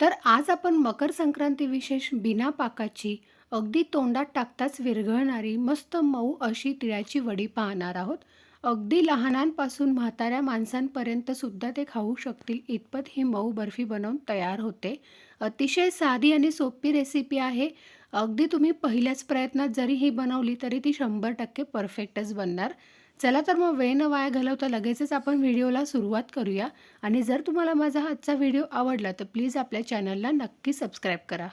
तर आज आपण मकर संक्रांती विशेष बिना पाकाची अगदी तोंडात टाकताच विरघळणारी मस्त मऊ अशी तिळाची वडी पाहणार आहोत. अगदी लहानांपासून म्हाताऱ्या माणसांपर्यंत सुद्धा ते खाऊ शकतील इतपत ही मऊ बर्फी बनवून तयार होते. अतिशय साधी आणि सोपी रेसिपी आहे. अगदी तुम्ही पहिल्याच प्रयत्नात जरी ही बनवली तरी ती शंभर टक्के परफेक्टच बनणार. चला तर मग वेळ न वाया घालवता लगेचच आपण व्हिडिओला सुरुवात करूया. आणि जर तुम्हाला माझा आजचा व्हिडिओ आवडला तर प्लीज आपल्या चॅनलला नक्की सबस्क्राईब करा.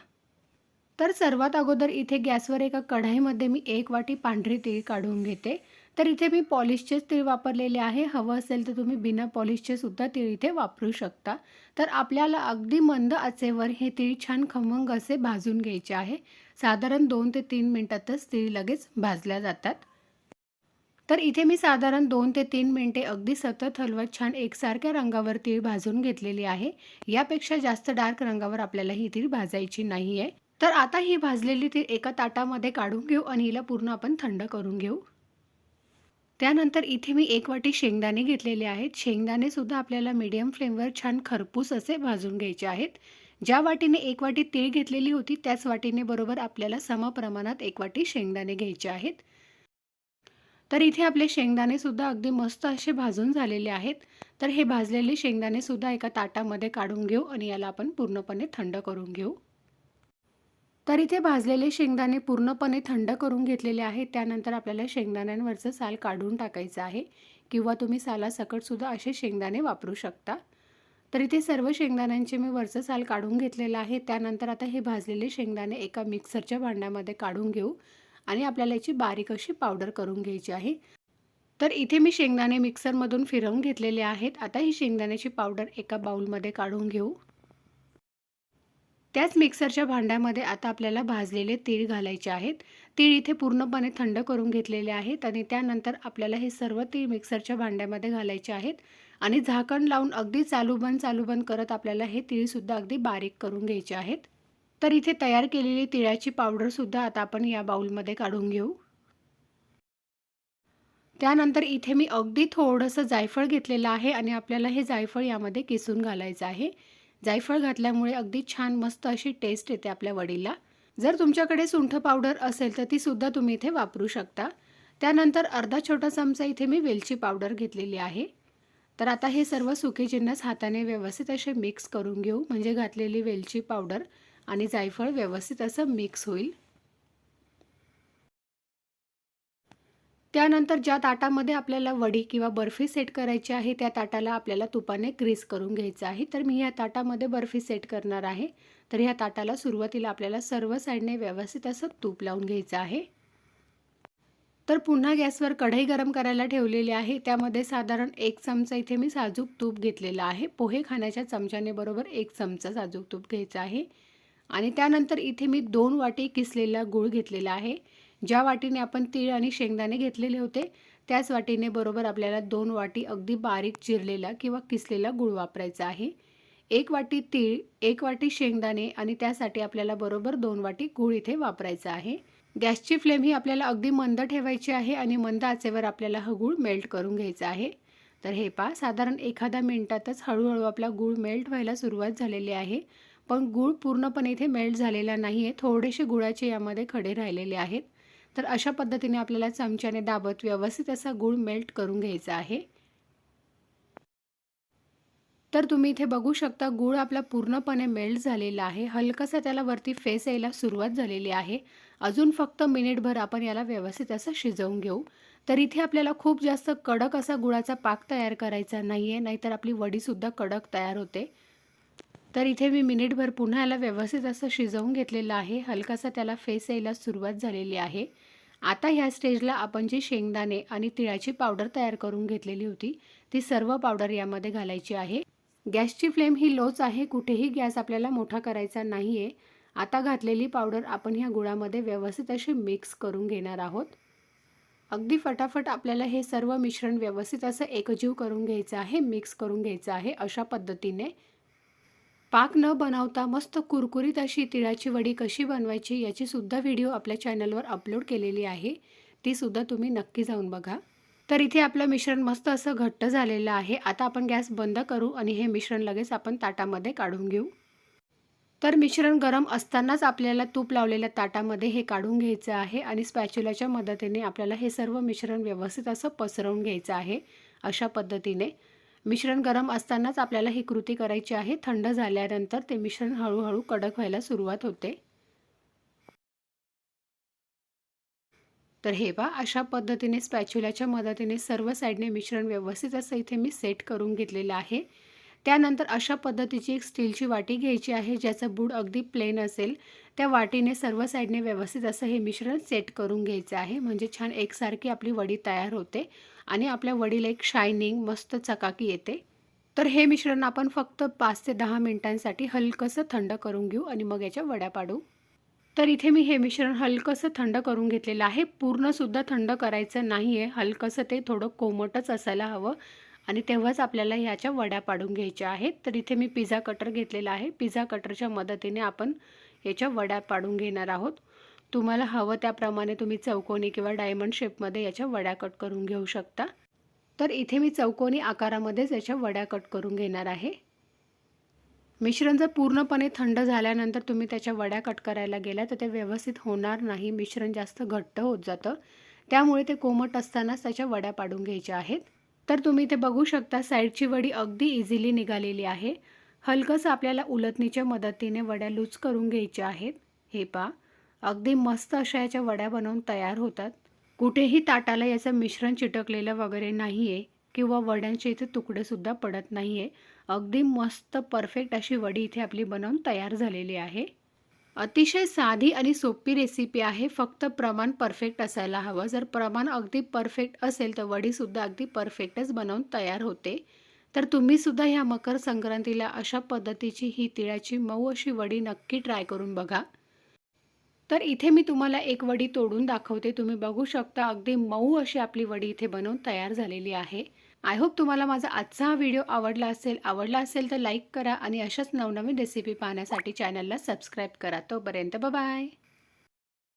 तर सर्वात अगोदर इथे गॅसवर एका कढाईमध्ये मी एक वाटी पांढरी तीळ काढून घेते. तर इथे मी पॉलिशचेच तीळ वापरलेले आहे. हवं असेल तर तुम्ही बिना पॉलिशचे सुद्धा तीळ इथे वापरू शकता. तर आपल्याला अगदी मंद आचेवर हे तीळ छान खमंग असे भाजून घ्यायचे आहे. साधारण दोन ते तीन मिनटातच तीळ लगेच भाजल्या जातात. तर इथे मी साधारण दोन ते तीन मिनटे अगदी सतत हलवत छान एकसारख्या रंगावर तीळ भाजून घेतलेली आहे. यापेक्षा जास्त डार्क रंगावर आपल्याला ही तीळ भाजायची नाही आहे तर आता ही भाजलेली तीळ एका ताटामध्ये काढून घेऊ आणि हिला पूर्ण आपण थंड करून घेऊ. त्यानंतर इथे मी एक वाटी शेंगदाणे घेतलेले आहेत. शेंगदाणेसुद्धा आपल्याला मीडियम फ्लेमवर छान खरपूस असे भाजून घ्यायचे आहेत. ज्या वाटीने एक वाटी तीळ घेतलेली होती त्याच वाटीने बरोबर आपल्याला समप्रमाणात एक वाटी शेंगदाणे घ्यायचे आहेत. तर इथे आपले शेंगदाणे सुद्धा अगदी मस्त असे भाजून झालेले आहेत. तर हे भाजलेले शेंगदाणे सुद्धा एका ताटामध्ये काढून घेऊ आणि याला आपण पूर्णपणे थंड करून घेऊ. तर इथे भाजलेले शेंगदाणे पूर्णपणे थंड करून घेतलेले आहेत. त्यानंतर आपल्याला शेंगदाण्यांवरचं साल काढून टाकायचं आहे. किंवा तुम्ही सालासकटसुद्धा असे शेंगदाणे वापरू शकता. तर इथे सर्व शेंगदाण्यांचे मी वरचं साल काढून घेतलेलं आहे. त्यानंतर आता हे भाजलेले शेंगदाणे एका मिक्सरच्या भांड्यामध्ये काढून घेऊ. आणि आपल्याला याची बारीक अशी पावडर करून घ्यायची आहे. तर इथे मी शेंगदाणे मिक्सरमधून फिरवून घेतलेले आहेत. आता ही शेंगदाण्याची पावडर एका बाऊलमध्ये काढून घेऊ. त्याच मिक्सरच्या भांड्यामध्ये आता आपल्याला भाजलेले तीळ घालायचे आहेत. तीळ इथे पूर्णपणे थंड करून घेतलेले आहेत आणि त्यानंतर आपल्याला हे सर्व तीळ मिक्सरच्या भांड्यामध्ये घालायचे आहेत. आणि झाकण लावून अगदी चालू बंद चालू बंद करत आपल्याला हे तीळसुद्धा अगदी बारीक करून घ्यायचे आहेत. तर इथे तयार केलेली तिळाची पावडरसुद्धा आता आपण या बाउलमध्ये काढून घेऊ. त्यानंतर इथे मी अगदी थोडंसं जायफळ घेतलेलं आहे आणि आपल्याला हे जायफळ यामध्ये किसून घालायचं आहे. जायफळ घातल्यामुळे अगदी छान मस्त अशी टेस्ट येते आपल्या वडीला. जर तुमच्याकडे सुंठ पावडर असेल तर तीसुद्धा तुम्ही इथे वापरू शकता. त्यानंतर अर्धा छोटा चमचा इथे मी वेलची पावडर घेतलेली आहे. तर आता हे सर्व सुके जिन्नस हाताने व्यवस्थित असे मिक्स करून घेऊ. म्हणजे घातलेली वेलची पावडर आणि जायफळ व्यवस्थित असं मिक्स होईल. त्यानंतर ज्या ताटामध्ये आपल्याला वडी किंवा बर्फी सेट करायची आहे त्या ताटाला आपल्याला तुपाने ग्रीस करून घ्यायचं आहे. तर मी या ताटामध्ये बर्फी सेट करणार आहे. तर ह्या ताटाला सुरुवातीला आपल्याला सर्व साईडने व्यवस्थित असं तूप लावून घ्यायचं आहे. तर पुन्हा गॅसवर कढई गरम करायला ठेवलेली आहे. त्यामध्ये साधारण एक चमचा इथे मी साजूक तूप घेतलेला आहे. पोहे खाण्याच्या चमच्याने बरोबर एक चमचा साजूक तूप घ्यायचा आहे. आणि त्यानंतर इथे मी दोन वाटी किसलेला गूळ घेतलेला आहे. ज्या वाटीने आपण तीळ आणि शेंगदाणे घेतलेले होते त्याच वाटीने बरोबर आपल्याला दोन वाटी अगदी बारीक चिरलेला किंवा किसलेला गूळ वापरायचा आहे. एक वाटी तीळ एक वाटी शेंगदाणे आणि त्यासाठी आपल्याला बरोबर दोन वाटी गूळ इथे वापरायचा आहे. गॅसची फ्लेम ही आपल्याला अगदी मंद ठेवायची आहे आणि मंद आचेवर आपल्याला हा गूळ मेल्ट करून घ्यायचा आहे. तर हे पहा साधारण एखाद्या मिनटातच हळूहळू आपला गूळ मेल्ट व्हायला सुरुवात झालेली आहे. पण गूळ पूर्णपणे इथे मेल्ट झालेला नाही आहे थोडेसे गुळाचे यामध्ये खडे राहिलेले आहेत. तर अशा पद्धतीने आपल्याला चमच्याने दाबत व्यवस्थित असा गूळ मेल्ट करून घ्यायचा आहे. तर तुम्ही इथे बघू शकता गूळ आपला पूर्णपणे मेल्ट झालेला आहे. हलकासा त्याला वरती फेस यायला सुरुवात झालेली आहे. अजून फक्त मिनिटभर आपण याला व्यवस्थित असं शिजवून घेऊ. तर इथे आपल्याला खूप जास्त कडक असा गुळाचा पाक तयार करायचा नाही आहे नाहीतर आपली वडीसुद्धा कडक तयार होते. तर इथे मी मिनिटभर पुन्हा याला व्यवस्थित असं शिजवून घेतलेलं आहे. हलकासा त्याला फेस यायला सुरुवात झालेली आहे. आता ह्या स्टेजला आपण जी शेंगदाणे आणि तिळाची पावडर तयार करून घेतलेली होती ती सर्व पावडर यामध्ये घालायची आहे. गॅसची फ्लेम ही लोच आहे कुठेही गॅस आपल्याला मोठा करायचा नाही आहे आता घातलेली पावडर आपण ह्या गुळामध्ये व्यवस्थित अशी मिक्स करून घेणार आहोत. अगदी फटाफट आपल्याला हे सर्व मिश्रण व्यवस्थित असं एकजीव करून घ्यायचं आहे मिक्स करून घ्यायचं आहे अशा पद्धतीने. पाक न बनवता मस्त कुरकुरीत अशी तिळाची वडी कशी बनवायची याचीसुद्धा व्हिडिओ आपल्या चॅनलवर अपलोड केलेली आहे. तीसुद्धा तुम्ही नक्की जाऊन बघा. तर इथे आपलं मिश्रण मस्त असं घट्ट झालेलं आहे. आता आपण गॅस बंद करू आणि हे मिश्रण लगेच आपण ताटामध्ये काढून घेऊ. तर मिश्रण गरम असतानाच आपल्याला तूप लावलेल्या ताटामध्ये हे काढून घ्यायचं आहे आणि स्पॅच्युलाच्या मदतीने आपल्याला हे सर्व मिश्रण व्यवस्थित असं पसरवून घ्यायचं आहे. अशा पद्धतीने मिश्रण गरम असतानाच आपल्याला ही कृती करायची आहे. थंड झाल्यानंतर ते मिश्रण हळूहळू कडक व्हायला सुरुवात होते. तर हे पा अशा पद्धतीने स्पॅच्युलाच्या मदतीने सर्व साईडने मिश्रण व्यवस्थित असं इथे मी सेट करून घेतलेलं आहे. त्यानंतर अशा पद्धतीची एक स्टीलची वाटी घ्यायची आहे ज्याचं बूड अगदी प्लेन असेल. त्या वाटीने सर्व साईडने व्यवस्थित असं हे मिश्रण सेट करून घ्यायचं आहे. म्हणजे छान एकसारखी आपली वडी तयार होते. आणि आपल्या वडील एक शायनिंग मस्त चकाकी येते. तर हे मिश्रण आपण फक्त पाच ते दहा मिनिटांसाठी हलकंसं थंड करून घेऊ आणि मग याच्या वड्या पाडू. तर इथे मी हे मिश्रण हलकंसं थंड करून घेतलेलं आहे. पूर्णसुद्धा थंड करायचं नाही आहे हलकंसं ते थोडं कोमटच असायला हवं. आणि तेव्हाच आपल्याला ह्याच्या वड्या पाडून घ्यायच्या आहेत. तर इथे मी पिझ्झा कटर घेतलेला आहे. पिझ्झा कटरच्या मदतीने आपण याच्या वड्या पाडून घेणार आहोत. तुम्हाला हवं त्याप्रमाणे तुम्ही चौकोनी किंवा डायमंड शेपमध्ये याच्या वड्या कट करून घेऊ शकता. तर इथे मी चौकोनी आकारामध्येच याच्या वड्या कट करून घेणार आहे. मिश्रण जर पूर्णपणे थंड झाल्यानंतर तुम्ही त्याच्या वड्या कट करायला गेल्या तर ते व्यवस्थित होणार नाही. मिश्रण जास्त घट्ट होत जातं. त्यामुळे ते कोमट असतानाच त्याच्या वड्या पाडून घ्यायच्या आहेत. तर तुम्ही ते बघू शकता साईडची वडी अगदी इझिली निघालेली आहे. हलकंसं आपल्याला उलटणीच्या मदतीने वड्या लूज करून घ्यायच्या आहेत. हे पा अगदी मस्त अशा याच्या वड्या बनवून तयार होतात. कुठेही ताटाला याचं मिश्रण चिटकलेलं वगैरे नाही आहे किंवा वड्यांचे इथे तुकडेसुद्धा पडत नाही आहे अगदी मस्त परफेक्ट अशी वडी इथे आपली बनवून तयार झालेली आहे. अतिशय साधी आणि सोपी रेसिपी आहे. फक्त प्रमाण परफेक्ट असायला हवं. जर प्रमाण अगदी परफेक्ट असेल तर वडीसुद्धा अगदी परफेक्टच बनवून तयार होते. तर तुम्हीसुद्धा ह्या मकर संक्रांतीला अशा पद्धतीची ही तिळाची मऊ अशी वडी नक्की ट्राय करून बघा. तर इथे मी तुम्हाला एक वडी तोडून दाखवते. तुम्ही बघू शकता अगदी मऊ अशी आपली वडी इथे बनवून तयार झालेली आहे. आय होप तुम्हाला माझा आजचा हा व्हिडिओ आवडला असेल. आवडला असेल तर लाईक करा आणि अशाच नवनवीन रेसिपी पाहण्यासाठी चॅनलला सबस्क्राईब करा. तोपर्यंत बाय